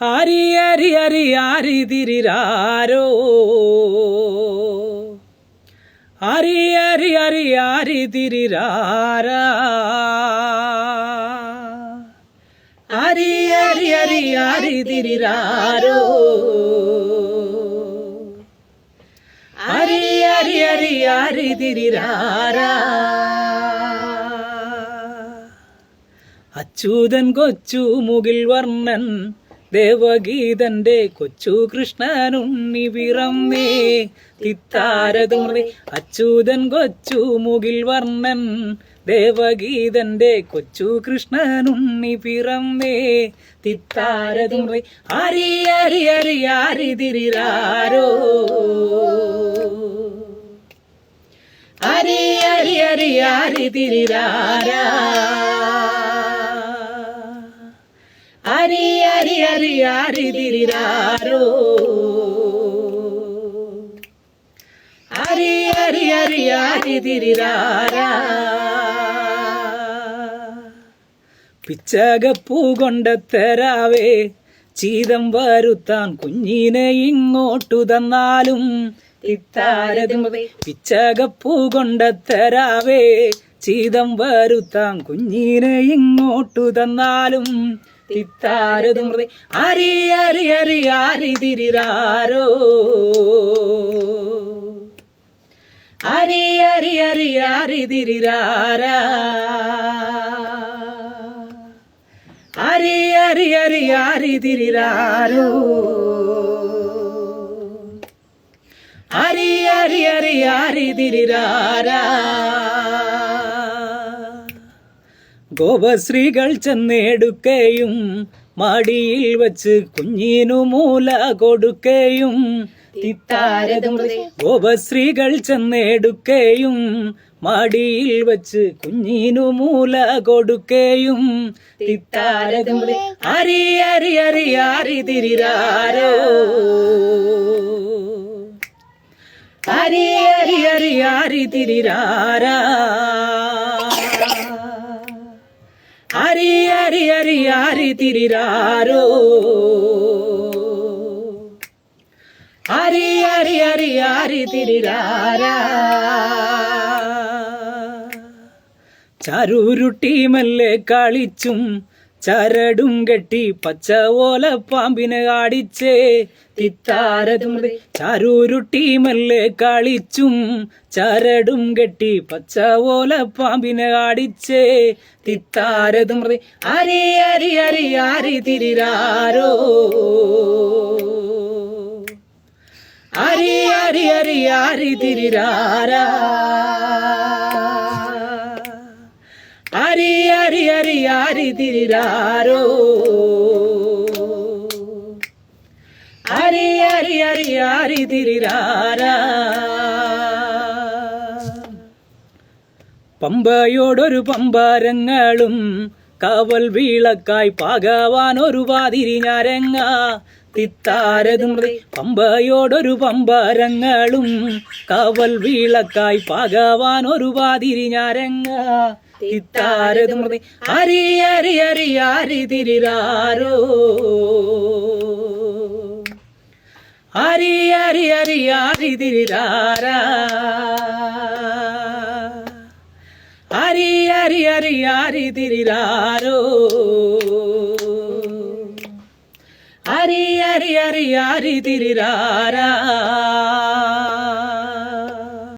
ആരി അരി അരി ഹരി തിരിരാരോ? ഹരി അരി അരി ഹരി തിരിരാര? ഹരി അരി അരി ഹരി തിരിരാരോ? ഹരി അരി അരി ഹരി തിരിരാരാ? അച്യുതൻ കൊച്ചു മുകിൽ വർണൻ ദേവഗീതന്റെ കൊച്ചു കൃഷ്ണനുണ്ണി പിറന്നേ തിത്താരതുമൃതി അച്യൂതൻ കൊച്ചു മുകിൽ വർണൻ. ദേവഗീതന്റെ കൊച്ചു കൃഷ്ണനുണ്ണി പിറന്നേ തിത്താരതുമൃതി അരി അരി അരി ആരി അരി അരി അരി അരി അരി അരി ആരി തിരിരാരോ? അരി അരി അരി ആരി തിരിരാരാ? പിച്ചകപ്പൂ കൊണ്ടത്തരാവേ ചീതം വരുത്താൻ കുഞ്ഞിനെ ഇങ്ങോട്ടു തന്നാലും പിച്ചകപ്പൂ കൊണ്ടത്തരാവേ ചീതം വരുത്താൻ കുഞ്ഞിനെ ഇങ്ങോട്ടു തന്നാലും തിത്താരതുമൃതി അരി അരി അരി ആരി തിരിരാരോ? അരി അരി അരി ആരി തിരിരാരാ? അരി അരി അരി ആരി തിരിരാരോ? അരി അരി അരി ആരി തിരിരാരാ? ഗോപശ്രീകൾ ചെന്നെടുക്കയും മടിയിൽ വച്ച് കുഞ്ഞിനു മൂല കൊടുക്കയും ഗോപശ്രീകൾ ചെന്നെടുക്കയും മടിയിൽ വച്ച് കുഞ്ഞിനു മൂല കൊടുക്കയും അരി അരി അരി അരി തിരിരാരോ. അരി അരി അരി ആരി തിരിരാരാ. അരി അരി അരി ആരി തിരിരാരോ? അരി അരി അരി ആരി തിരിരാരാ? ചരുരുട്ടി മെല്ലെ കളിച്ചും ചരടും കെട്ടി പച്ച ഓല പാമ്പിന് കാടിച്ചേ തിത്താരതുമൃതി ചാരൂരുട്ടി മല്ലേ കളിച്ചും ചരടും കെട്ടി പച്ച ഓല പാമ്പിന് കാടിച്ചേ തിത്താരതുമൃതി അരി അരി അരി ആരി തിരിരാരോ. അരി അരി അരി ആരി തിരിരാരാ. അരി അരി ಹರಿ ಹರಿದಿರಾರೋ തിരിരാരോ അരി ಹರಿ ಹರಿದಿರಾರ പമ്പയോടൊരു പമ്പരങ്ങളും കാവൽ വീളക്കായി പാകവാൻ ഒരു വാതിരി ഞരങ്ങ തിത്താരതും പമ്പയോടൊരു പമ്പരങ്ങളും കാവൽ വീളക്കായി പാകവാൻ ഒരു വാതിരി ഞരങ്ങ തിത്താരതുമൃതി. അരി അരി അരി അരി തിരിരാരോ? അരി അരി അരി അരി തിരിരാരാ? അരി അരി അരി അരി തിരിരാരോ? അരി അരി അരി അരി തിരിരാരാ?